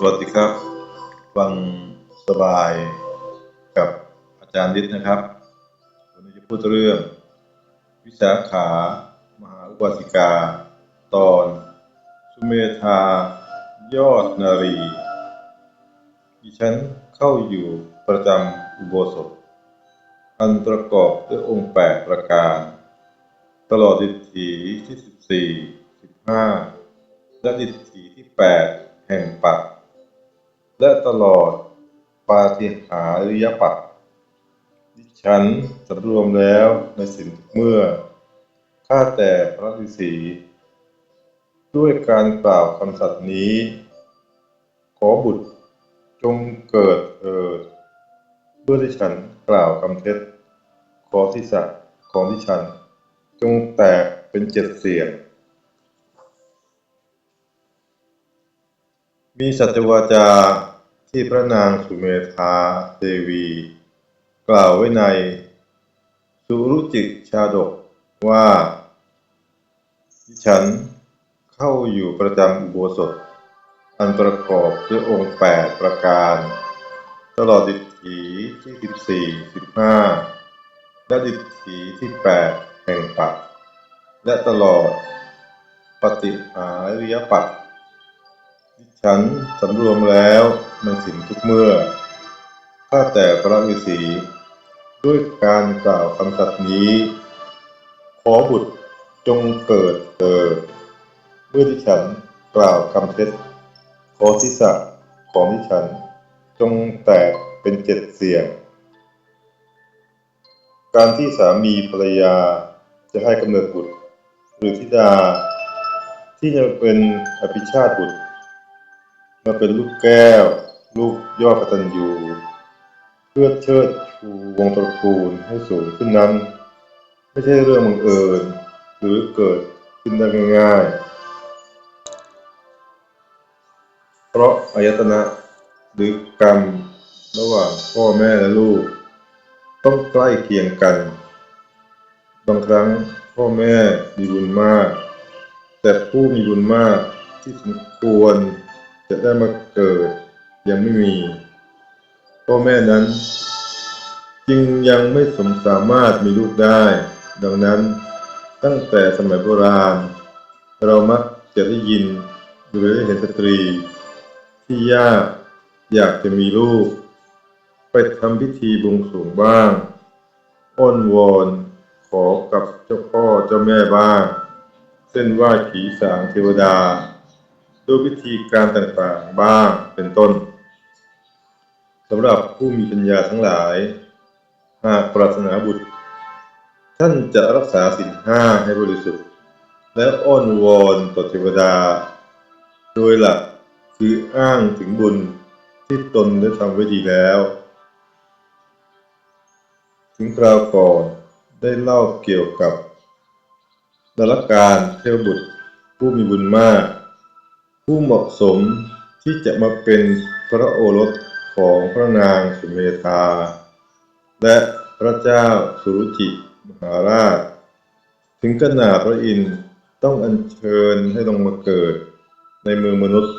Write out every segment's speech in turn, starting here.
สวัสดีครับ ฟังสบายกับอาจารย์ดิษนะครับ วันนี้จะพูดเรื่อง วิสาขามหาอุบาสิกา ตอน สุเมธา ยอดนารีดิฉันเข้าอยู่ประจำอุโบสถ อันประกอบด้วยองค์แปดประการ ตลอดดิถีที่สิบสี่สิบห้าและดิถีที่แปดแห่งปัก และตลอดปาฏิหาริยปักดิฉันสำรวมแล้วในสิ่งเมื่อ ข้าแต่พระฤาษีด้วยการกล่าวคำสัตย์นี้ ขอบุตรจงเกิดเถิดเมื่อที่ฉันกล่าวคำเท็จ ขอที่สัตย์ของที่ฉัน จงแตกเป็นเจ็ดเสียง มีสัจวาจา ที่พระนางสุเมธาเทวี กล่าวไว้ใน สุรุจิชาดกว่า ฉันเข้าอยู่ประจำอุโบสถ อันประกอบด้วยองค์แปดประการ ตลอดดิถีที่สิบสี่สิบห้าและดิถีที่แปดแห่งปักและตลอดปฏิหาริยปักฉันสำรวมแล้ว ในสิ่งทุกเมื่อ ข้าแต่พระฤาษีด้วยการกล่าวคำสัตย์นี้ ขอบุตรจงเกิดเถิดเมื่อที่ฉันกล่าวคำเท็จ ขอทิศะของดิฉันจงแตกเป็นเจ็ดเสียง การที่สามีภรรยาจะให้กำเนิดบุตร หรือธิดา ที่จะเป็นอภิชาติบุตรมาเป็นลูกแก้ว ลูกยอดกตัญญูเพื่อเชิดชูวงตระกูลให้สูงขึ้นนั้น ไม่ใช่เรื่องบังเอิญหรือเกิดขึ้นได้ง่ายๆ เพราะอายตนะหรือกรรมระหว่างพ่อแม่และลูก ต้องใกล้เคียงกัน บางครั้งพ่อแม่มีบุญมาก แต่ผู้มีบุญมากที่สมควรจะได้มาเกิด ยังไม่มีพ่อแม่นั้น จึงยังไม่สมสามารถมีลูกได้ ดังนั้นตั้งแต่สมัยโบราณ เรามักจะได้ยินหรือได้เห็นสตรี ที่ยากอยากจะมีลูก ไปทำพิธีบวงสรวงบ้าง อ้อนวอนขอกับเจ้าพ่อเจ้าแม่บ้าง เส้นไหว้ผีสางเทวดา ด้วยวิธีการต่างๆบ้างเป็นต้น สำหรับผู้มีปัญญาทั้งหลาย หากปรารถนาบุตร ท่านจะรักษาสินห้าให้บริสุทธิ์ และอ้อนวอนต่อเทวดา โดยหลักคืออ้างถึงบุญที่ตนได้ทำไว้ดีแล้ว ถึงคราวก่อนได้เล่าเกี่ยวกับดารการเทวบุตรผู้มีบุญมาก ผู้เหมาะสมที่จะมาเป็นพระโอรส ของพระนางสุเมธา และพระเจ้าสุรุจิมหาราช ถึงขนาดพระอินทร์ต้องอัญเชิญให้ลงมาเกิดในเมืองมนุษย์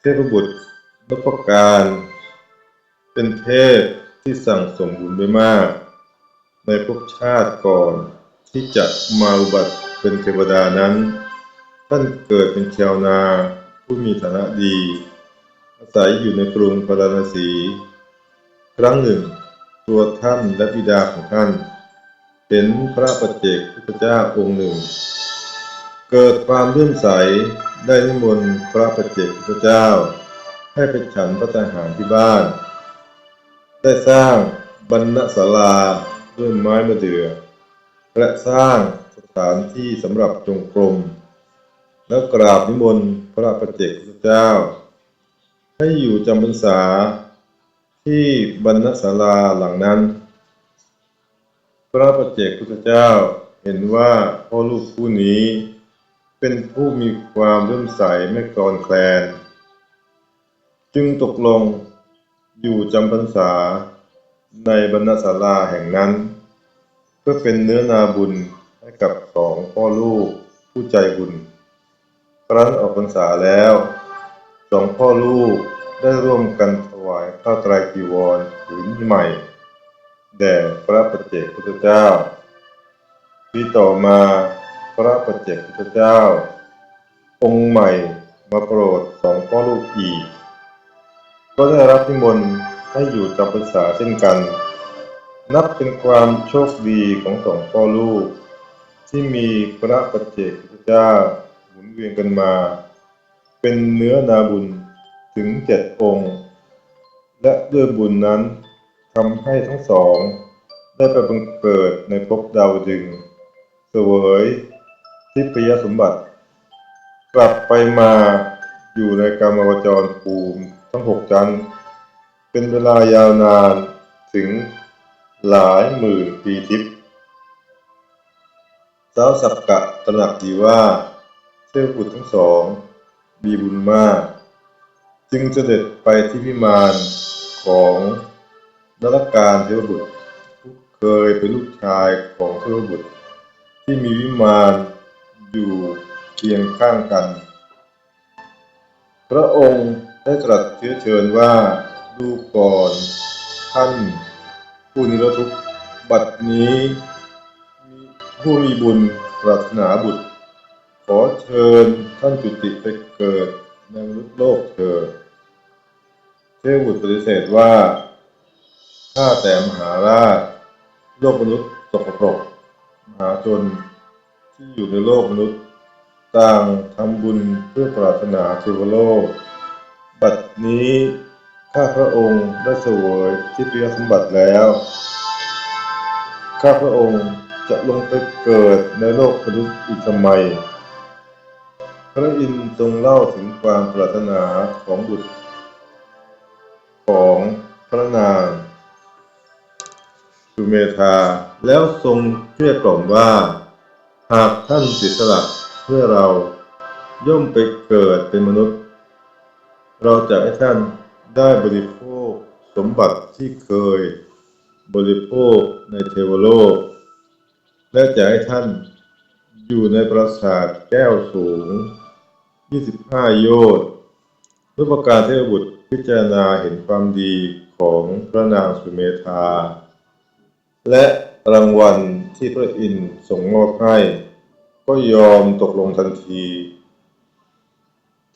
เทพบุตรนพการ เป็นเทพที่สั่งสมบุญไว้มาก ในภพชาติก่อนที่จะมาอุบัติเป็นเทวดานั้น ท่านเกิดเป็นชาวนาผู้มีฐานะดี อาศัยอยู่ในกรุงพาราณสี ครั้งหนึ่ง ตัวท่านและบิดาของท่าน เห็นพระปัจเจกพุทธเจ้าองค์หนึ่ง เกิดความเลื่อมใสได้นิมนต์พระปัจเจกพุทธเจ้า ให้ไปฉันพระทหารที่บ้าน ได้สร้างบรรณศาลาด้วยไม้มะเดื่อและสร้างสถานที่สำหรับจงกรมแล้วกราบนิมนต์พระปัจเจกพุทธเจ้า ให้อยู่จำพรรษาที่บรรณศาลาหลังนั้น พระปัจเจกพุทธเจ้าเห็นว่าพ่อลูกคู่นี้ เป็นผู้มีความเลื่อมใสไม่กรอนแคลน จึงตกลงอยู่จำพรรษาในบรรณศาลาแห่งนั้น เพื่อเป็นเนื้อนาบุญให้กับสองพ่อลูกผู้ใจบุญครั้นออกพรรษาแล้ว สองพ่อลูกได้ร่วมกันถวายผ้าไตรจีวรผืนใหม่ แด่พระปัจเจกพุทธเจ้าปีต่อมาพระปัจเจกพุทธเจ้า องค์ใหม่มาโปรดสองพ่อลูกอีก ก็ได้รับนิมนต์ให้อยู่จำพรรษาเช่นกัน นับเป็นความโชคดีของสองพ่อลูก ที่มีพระปัจเจกพุทธเจ้าหมุนเวียนกันมา เป็นเนื้อนาบุญถึงเจ็ดองค์ และด้วยบุญนั้นทำให้ทั้งสอง ได้ไปบังเกิดในภพดาวดึงสเสวยทิพยสมบัติ กลับไปมาอยู่ในกรรมวจรภูมิทั้งหกชั้น เป็นเวลายาวนานถึงหลายหมื่นปีทิพย์สาวสักกะตระหนักดีว่าเทพบุตรทั้งสอง มีบุญมาก จึงเสด็จไปที่วิมานของนรการเทวบุตรเคยเป็นลูกชายของเทวบุตร ที่มีวิมานอยู่เคียงข้างกัน พระองค์ได้ตรัสเชื้อเชิญว่าดูก่อนท่านผู้นิรทุกข์บัดนี้ ผู้มีบุญปรารถนาบุตร อเชิญท่านจุติไปเกิดในมนุษย์โลกเถิดเทพบุตรปฏิเสธว่าข้าแต่มหาราช โลกมนุษย์สกปรกมหาชนที่อยู่ในโลกมนุษย์ ต่างทำบุญเพื่อปรารถนาเทวโลก บัดนี้ข้าพระองค์ได้เสวยทิพยสมบัติแล้ว ข้าพระองค์จะลงไปเกิดในโลกมนุษย์อีกทำไม พระอินทร์ทรงเล่าถึงความปรารถนาของบุตร ของพระนางสุเมธา แล้วทรงเกลี้ยกล่อมว่า หากท่านสียสละเพื่อเราย่อมไปเกิดเป็นมนุษย์ เราจะให้ท่านได้บริโภคสมบัติที่เคยบริโภคในเทวโลก และจะให้ท่านอยู่ในปราสาทแก้วสูง 25โยชน์เมื่อประการเทพบุตรพิจารณาเห็นความดีของพระนางสุเมธา และรางวัลที่พระอินทร์ส่งมอบให้ ก็ยอมตกลงทันที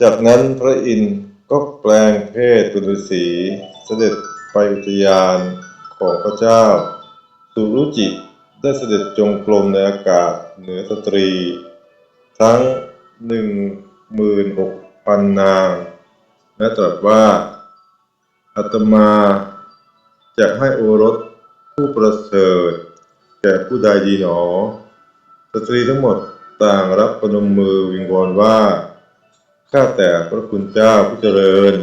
จากนั้นพระอินทร์ก็แปลงเพศเป็นฤาษีเสด็จไปอุทยานของพระเจ้า สุรุจิได้เสด็จจงกรมในอากาศเหนือสตรี ทั้งหนึ่ง หมื่นหกพันนางและตรัสว่าอาตมาจะให้โอรสผู้ประเสริฐแก่ผู้ใดดีหนอ สตรีทั้งหมดต่างรับประนมมือวิงวอนว่า ข้าแต่พระคุณเจ้าผู้เจริญ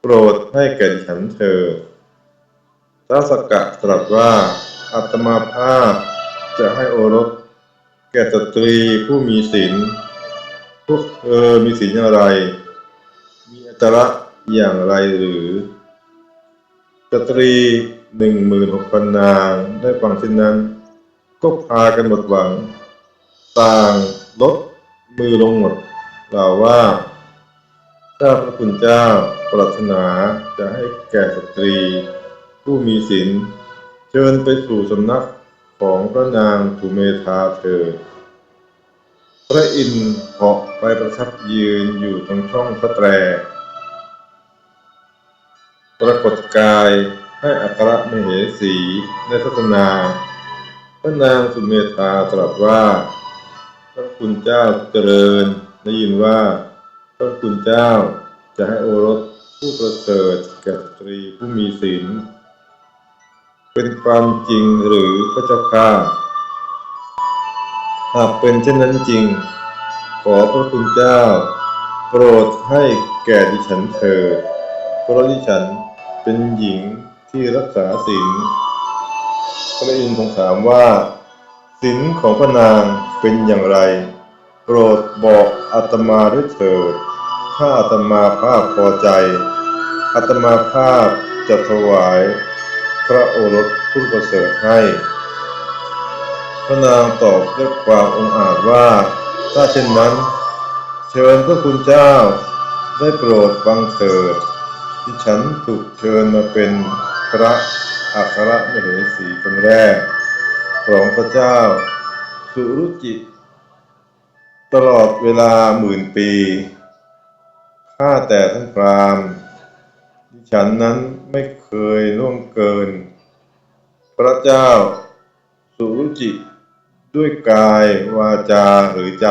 โปรดให้แก่ฉันเถิดท้าสกกะตรัสว่าอาตมาภาพจะให้โอรส แก่สตรีผู้มีศีล พวกเธอมีศีลอย่างไร มีอัตระอย่างไรหรือ สตรีหนึ่งหมื่นหกพันนางได้ฟังเช่นนั้น ก็พากันหมดหวัง ต่างลดมือลงหมดกล่าวว่าข้าพระคุณเจ้าปรารถนาจะให้แก่สตรี ผู้มีศีลเชิญไปสู่สำนักของพระนางสุเมธาเถิด พระอินทร์เหาะไปประทับยืนอยู่ตรงช่องพระแตร ปรากฏกายให้อัครมเหสีได้ทัศนา พระนางสุเมธาตรัสว่าพระคุณเจ้าเจริญได้ยินว่าพระคุณเจ้าจะให้โอรสผู้ประเสริฐแก่สตรีผู้มีศีลเป็นความจริงหรือพระเจ้าข้า หากเป็นเช่นนั้นจริง ขอพระคุณเจ้า โปรดให้แก่ดิฉันเถิดเพราะดิฉันเป็นหญิงที่รักษาศีลพระอินทร์ทรงถามว่าศีลของพระนางเป็นอย่างไร โปรดบอกอาตมาด้วยเถิดถ้าอาตมาภาพพอใจอาตมาภาพจะถวาย พระโอรสผู้ประเสริฐให้ พระนางตอบด้วยความองอาจว่า ถ้าเช่นนั้น เชิญพระคุณเจ้าได้โปรดฟังเถิด ที่ฉันถูกเชิญมาเป็นพระอัครมเหสีคนแรก ของพระเจ้า สุรุจิตลอดเวลาหมื่นปีข้าแต่ท่านพราหมณ์ดิฉันนั้นไม่เคยล่วงเกิน พระเจ้าสุรุจิ ด้วยกายวาจาหรือใจ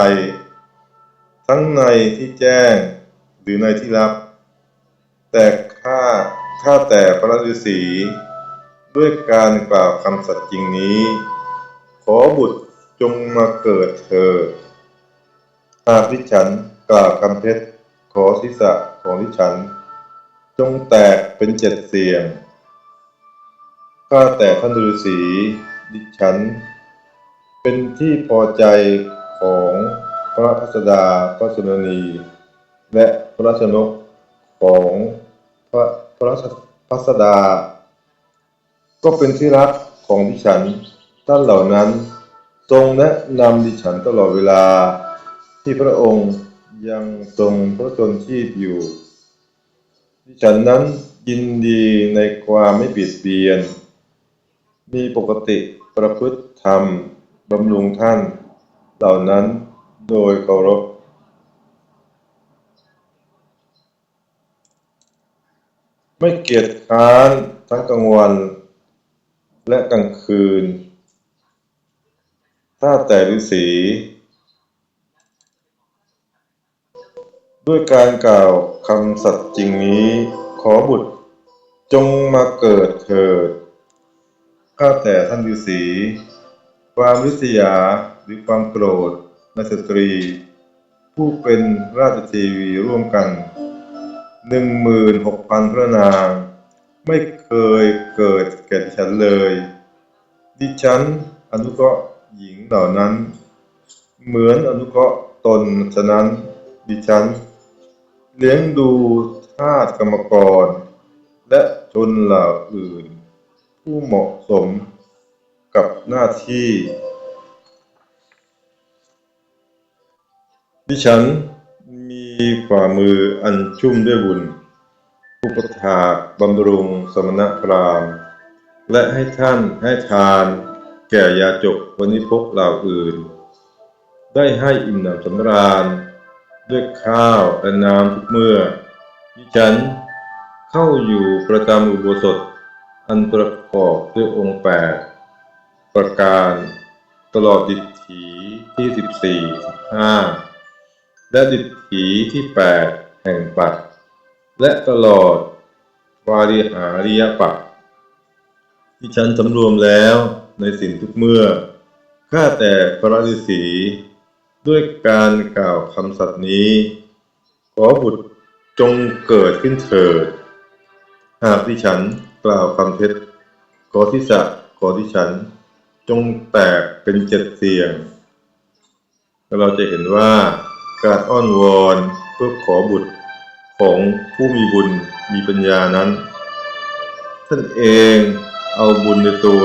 ทั้งในที่แจ้งหรือในที่ลับ แต่ข้าข้าแต่พระฤาษีด้วยการกล่าวคำสัตย์จริงนี้ ขอบุตรจงมาเกิดเถิดหากดิฉันกล่าวคำเท็จขอศีรษะของดิฉัน จงแตกเป็นเจ็ดเสียงข้าแต่ท่านฤาษีดิฉัน เป็นที่พอใจของพระพัสดาพระสนนี และพระราชนกของพระพระราชพัสดา ก็เป็นที่รักของดิฉันท่านเหล่านั้นทรงแนะนำดิฉันตลอดเวลา ที่พระองค์ยังทรงพระชนชีพอยู่ ดิฉันนั้นยินดีในความไม่เบียดเบียน มีปกติประพฤติธรรม บำรุงท่านเหล่านั้นโดยเคารพไม่เกียจค้านทั้งกลางวันและกลางคืน ถ้าแต่ฤาษีด้วยการกล่าวคำสัตย์จริงนี้ ขอบุตรจงมาเกิดเถิด ข้าแต่ท่านฤาษี ความริษยาหรือความโกรธในสตรี ผู้เป็นราชทีวีร่วมกันหนึ่งหมื่นหกพันพระนาง ไม่เคยเกิดแก่ดิฉันเลย ดิฉันอนุเคราะห์หญิงเหล่านั้น เหมือนอนุเคราะห์ตนฉะนั้นดิฉัน เลี้ยงดูทาสกรรมกร และชนเหล่าอื่น ผู้เหมาะสม กับหน้าที่ ดิฉันมีฝ่ามืออันชุ่มด้วยบุญอุปถาบำรุงสมณพราหมณ์ และให้ท่านให้ทาน แก่ยาจกวนิพกเหล่าอื่น ได้ให้อิ่มหนำสำราญ ด้วยข้าวและน้ำทุกเมื่อ ดิฉันเข้าอยู่ประจำอุโบสถอันประกอบด้วยองค์แปด ประการ ตลอดดิถีที่สิบสี่สิบห้าและดิถีที่แปดแห่งปัดและตลอดวาริหาริยปัดที่ฉันสำรวมแล้วในสิ่งทุกเมื่อ ข้าแต่พระฤาษีด้วยการกล่าวคำสัตย์นี้ ขอบุตรจงเกิดขึ้นเถิด หากที่ฉันกล่าวคำเท็จ ขอที่จะขอที่ฉัน จงแตกเป็นเจ็ดเสียง แล้วเราจะเห็นว่าการอ้อนวอนเพื่อขอบุตรของผู้มีบุญมีปัญญานั้น ท่านเองเอาบุญในตัว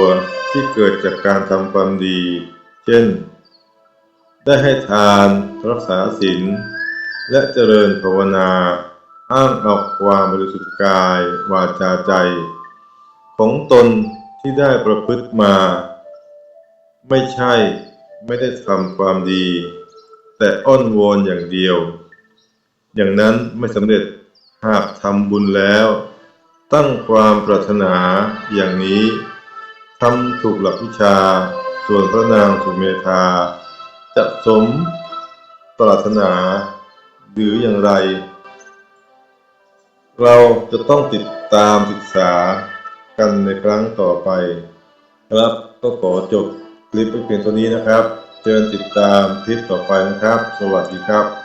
ที่เกิดจากการทำความดี เช่น ได้ให้ทานรักษาศีลและเจริญภาวนา อ้างเอาความบริสุทธิ์กาย วาจาใจ ของตนที่ได้ประพฤติมา ไม่ใช่ไม่ได้ทำความดี แต่อ้อนวอนอย่างเดียว อย่างนั้นไม่สำเร็จหากทำบุญแล้ว ตั้งความปรารถนาอย่างนี้ทำถูกหลักวิชา ส่วนพระนางสุเมธาจะสมปรารถนา หรืออย่างไร เราจะต้องติดตามศึกษากันในครั้งต่อไป ครับก็ขอจบ ลิปเปเพียงเท่านี้นะครับเชิญติดตามคลิปต่อไปนะครับ สวัสดีครับ